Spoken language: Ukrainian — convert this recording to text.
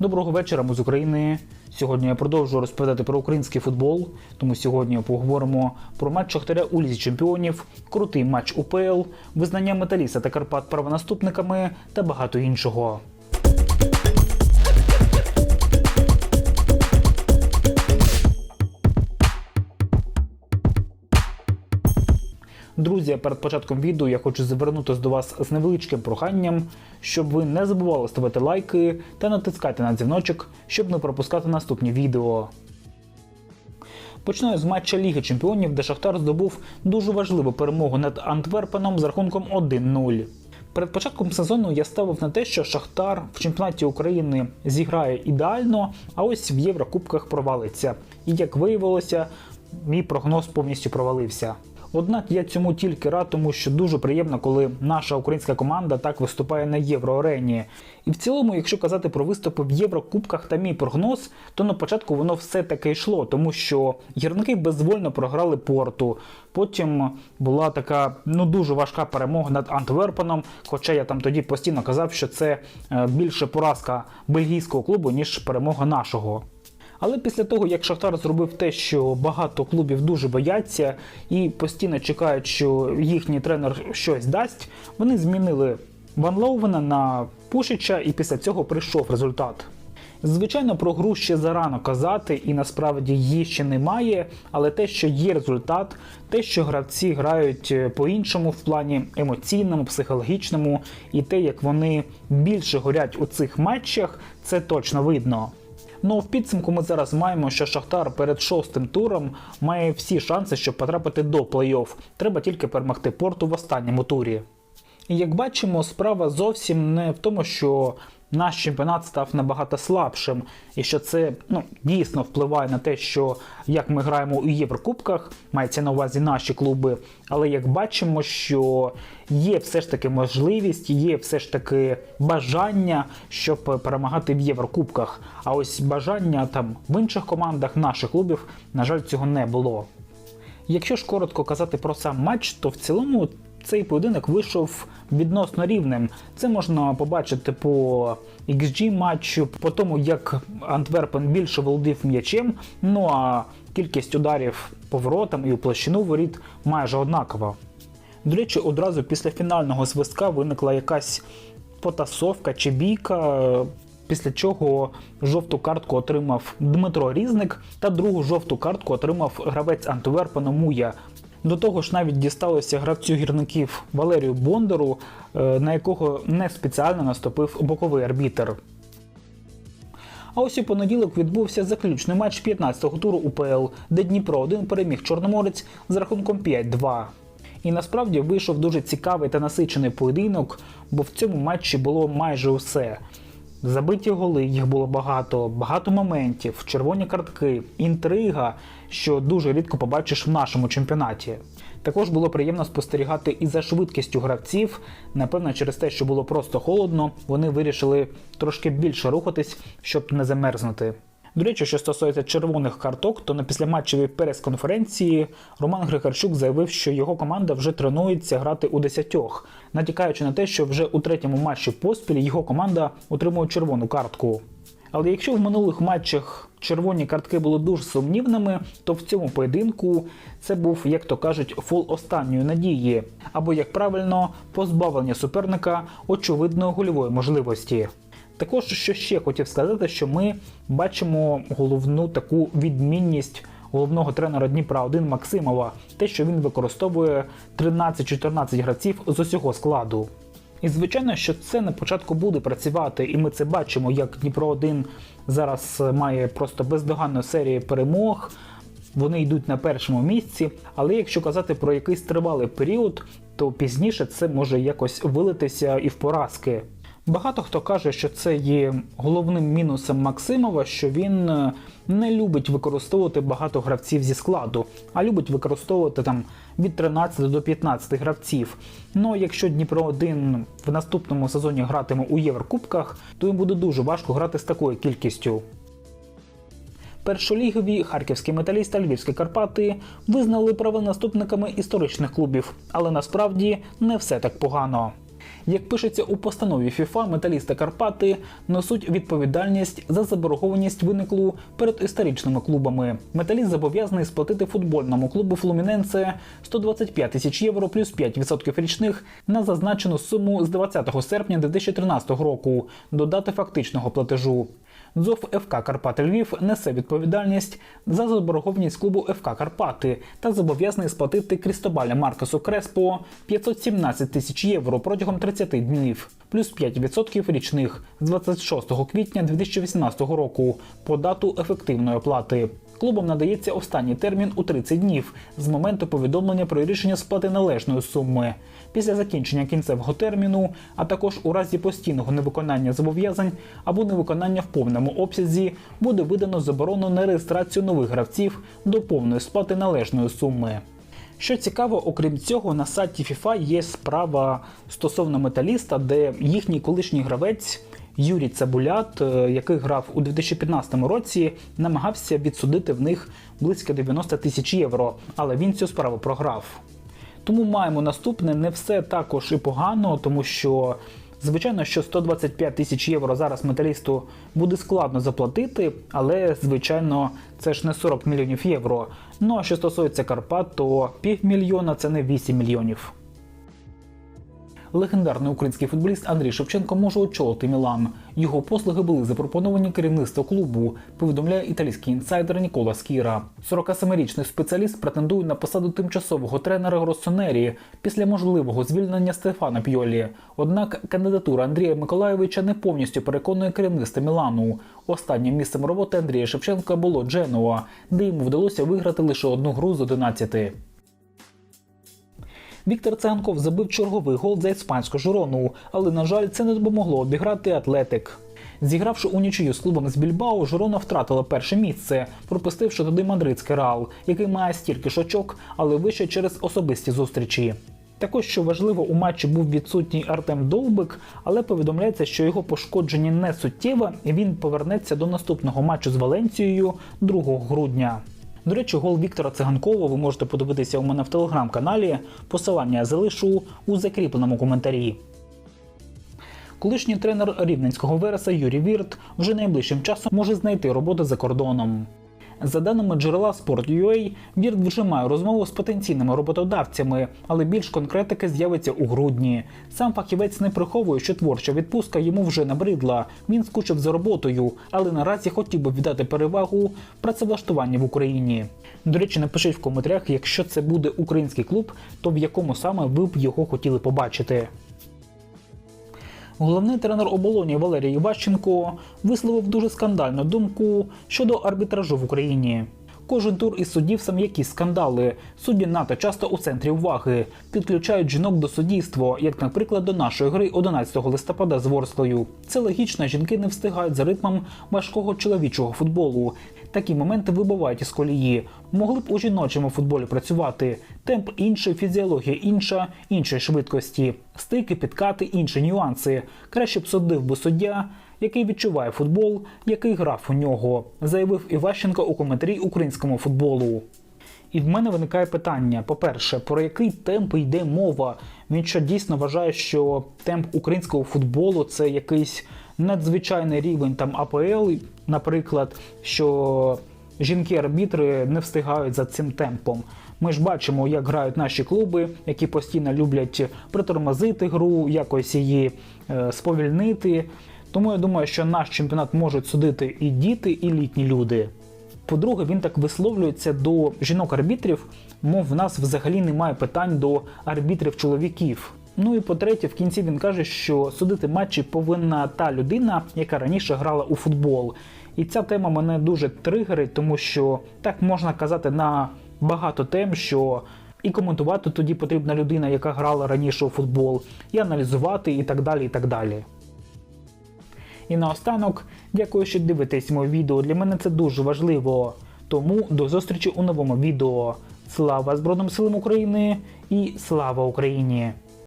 Доброго вечора, ми з України. Сьогодні я продовжую розповідати про український футбол. Тому сьогодні поговоримо про матч Шахтаря у Лізі Чемпіонів, крутий матч УПЛ, визнання Металіста та Карпат правонаступниками та багато іншого. Друзі, перед початком відео я хочу звернутися до вас з невеличким проханням, щоб ви не забували ставити лайки та натискати на дзвіночок, щоб не пропускати наступні відео. Починаю з матча Ліги Чемпіонів, де Шахтар здобув дуже важливу перемогу над Антверпеном з рахунком 1-0. Перед початком сезону я ставив на те, що Шахтар в чемпіонаті України зіграє ідеально, а ось в Єврокубках провалиться. І як виявилося, мій прогноз повністю провалився. Однак я цьому тільки рад, тому що дуже приємно, коли наша українська команда так виступає на євроарені. І в цілому, якщо казати про виступи в Єврокубках та мій прогноз, то на початку воно все таки йшло, тому що гірники безвольно програли порту. Потім була така ну дуже важка перемога над Антверпеном. Хоча я там тоді постійно казав, що це е, більше поразка бельгійського клубу, ніж перемога нашого. Але після того, як Шахтар зробив те, що багато клубів дуже бояться і постійно чекають, що їхній тренер щось дасть, вони змінили Ван Лоувена на Пушича, і після цього прийшов результат. Звичайно, про гру ще зарано казати, і насправді її ще немає. Але те, що є результат, те, що гравці грають е, по-іншому в плані емоційному, психологічному, і те, як вони більше горять у цих матчах, це точно видно. Ну в підсумку ми зараз маємо, що Шахтар перед шостим туром має всі шанси, щоб потрапити до плей-офф. Треба тільки перемогти порту в останньому турі. І як бачимо, справа зовсім не в тому, що наш чемпіонат став набагато слабшим, і що це ну, дійсно впливає на те, що як ми граємо у Єврокубках, мається на увазі наші клуби. Але як бачимо, що є все ж таки можливість, є все ж таки бажання, щоб перемагати в Єврокубках. А ось бажання там в інших командах наших клубів, на жаль, цього не було. Якщо ж коротко казати про сам матч, то в цілому цей поєдинок вийшов відносно рівним. Це можна побачити по XG матчу, по тому, як Антверпен більше володів м'ячем. Ну а кількість ударів поворотом і у площину воріт майже однакова. До речі, одразу після фінального свистка виникла якась потасовка чи бійка. Після чого жовту картку отримав Дмитро Різник, та другу жовту картку отримав гравець Антверпена Муя. До того ж, навіть дісталося гравцю гірників Валерію Бондару, е, на якого не спеціально наступив боковий арбітер. А ось у понеділок відбувся заключний матч 15-го туру УПЛ, де Дніпро 1 переміг Чорноморець з рахунком 5-2. І насправді вийшов дуже цікавий та насичений поєдинок, бо в цьому матчі було майже усе. Забиті голи, їх було багато, багато моментів, червоні картки, інтрига, що дуже рідко побачиш в нашому чемпіонаті. Також було приємно спостерігати і за швидкістю гравців. Напевно, через те, що було просто холодно, вони вирішили трошки більше рухатись, щоб не замерзнути. До речі, що стосується червоних карток, то на післяматчевій прес-конференції Роман Григорчук заявив, що його команда вже тренується грати у десятьох, натякаючи на те, що вже у третьому матчі поспіль його команда отримує червону картку. Але якщо в минулих матчах червоні картки були дуже сумнівними, то в цьому поєдинку це був, як то кажуть, фол останньої надії, або як правильно, позбавлення суперника очевидної гольової можливості. Також що ще хотів сказати, що ми бачимо головну таку відмінність головного тренера Дніпра 1 Максимова, те, що він використовує 13-14 гравців з усього складу. І звичайно, що це на початку буде працювати, і ми це бачимо, як Дніпро 1 зараз має просто бездоганну серію перемог. Вони йдуть на першому місці, але якщо казати про якийсь тривалий період, то пізніше це може якось вилитися і в поразки. Багато хто каже, що це є головним мінусом Максимова, що він е, не любить використовувати багато гравців зі складу, а любить використовувати там від 13 до 15 гравців. Ну якщо Дніпро 1 в наступному сезоні гратиме у Єврокубках, то їм буде дуже важко грати з такою кількістю. Першолігові харківські металіст та львівські Карпати визнали правонаступниками історичних клубів, але насправді не все так погано. Як пишеться у постанові ФІФА, металісти Карпати несуть відповідальність за заборгованість виниклу перед історичними клубами. Металіст зобов'язаний сплатити футбольному клубу Флуміненце 125 тисяч євро плюс 5% річних на зазначену суму з 20 серпня 2013 року до дати фактичного платежу. ДЗОВ ФК Карпати Львів несе відповідальність за заборгованість клубу ФК Карпати та зобов'язаний сплатити Крістобаля Маркосу Креспо 517 тисяч євро протягом 30 днів, плюс 5% річних з 26 квітня 2018 року по дату ефективної оплати. Клубам надається останній термін у 30 днів з моменту повідомлення про рішення сплати належної суми. Після закінчення кінцевого терміну, а також у разі постійного невиконання зобов'язань або невиконання в повному обсязі, буде видано заборону на реєстрацію нових гравців до повної сплати належної суми. Що цікаво, окрім цього, на сайті FIFA є справа стосовно металіста, де їхній колишній гравець Юрій Цабулят, е, який грав у 2015 році, намагався відсудити в них близько 90 тисяч євро, але він цю справу програв. Тому маємо наступне не все також і погано, тому що. Звичайно, що 125 тисяч євро зараз металісту буде складно заплатити, але звичайно це ж не 40 мільйонів євро. Ну а що стосується Карпат, то півмільйона це не 8 мільйонів. Легендарний український футболіст Андрій Шевченко може очолити Мілан. Його послуги були запропоновані керівництву клубу, повідомляє італійський інсайдер Нікола Скіра. 47-річний спеціаліст претендує на посаду тимчасового тренера Гроссонері після можливого звільнення Стефана Пьолі. Однак кандидатура Андрія Миколаєвича не повністю переконує керівництво Мілану. Останнім місцем роботи Андрія Шевченка було Дженуа, де йому вдалося виграти лише одну гру з 11. Віктор Циганков забив черговий гол за іспанську жирону, але, на жаль, це не допомогло обіграти Атлетик. Зігравши у нічию з клубом з Більбао, Жирона втратила перше місце, пропустивши туди мадридський Реал, який має стільки ж очок, але вище через особисті зустрічі. Також, що важливо, у матчі був відсутній Артем Довбик, але повідомляється, що його пошкодження не суттєве, і він повернеться до наступного матчу з Валенцією 2 грудня. До речі, гол Віктора Циганкова ви можете подивитися у мене в телеграм-каналі. Посилання я залишу у закріпленому коментарі. Колишній тренер рівненського вереса Юрій Вірт вже найближчим часом може знайти роботу за кордоном. За даними джерела Sport.ua, Вірт вже має розмову з потенційними роботодавцями, але більш конкретики з'явиться у грудні. Сам фахівець не приховує, що творча відпустка йому вже набридла. Він скучив за роботою, але наразі хотів би віддати перевагу працевлаштуванню в Україні. До речі, напишіть в коментарях, якщо це буде український клуб, то в якому саме ви б його хотіли побачити. Головний тренер оболоні Валерій Іващенко висловив дуже скандальну думку щодо арбітражу в Україні. Кожен тур із суддів сам якісь скандали. Судді НАТО часто у центрі уваги, підключають жінок до суддівства, як, наприклад, до нашої гри 11 листопада з Ворслою. Це логічно, жінки не встигають за ритмом важкого чоловічого футболу. Такі моменти вибивають із колії. Могли б у жіночому футболі працювати. Темп інший, фізіологія інша, іншої швидкості, стики, підкати, інші нюанси. Краще б судив би суддя, який відчуває футбол, який грав у нього, заявив Іващенко у коментарі українському футболу. І в мене виникає питання: по-перше, про який темп йде мова? Він що дійсно вважає, що темп українського футболу це якийсь надзвичайний рівень там АПЛ, наприклад, що жінки-арбітри не встигають за цим темпом. Ми ж бачимо, як грають наші клуби, які постійно люблять притормозити гру, якось її е, сповільнити. Тому я думаю, що наш чемпіонат можуть судити і діти, і літні люди. По-друге, він так висловлюється до жінок-арбітрів, мов в нас взагалі немає питань до арбітрів чоловіків. Ну і по-третє, в кінці він каже, що судити матчі повинна та людина, яка раніше грала у футбол. І ця тема мене дуже тригерить, тому що так можна казати на багато тем, що і коментувати тоді потрібна людина, яка грала раніше у футбол, і аналізувати, і так далі. І так далі. І наостанок, дякую, що дивитесь моє відео. Для мене це дуже важливо. Тому до зустрічі у новому відео. Слава Збройним силам України і слава Україні!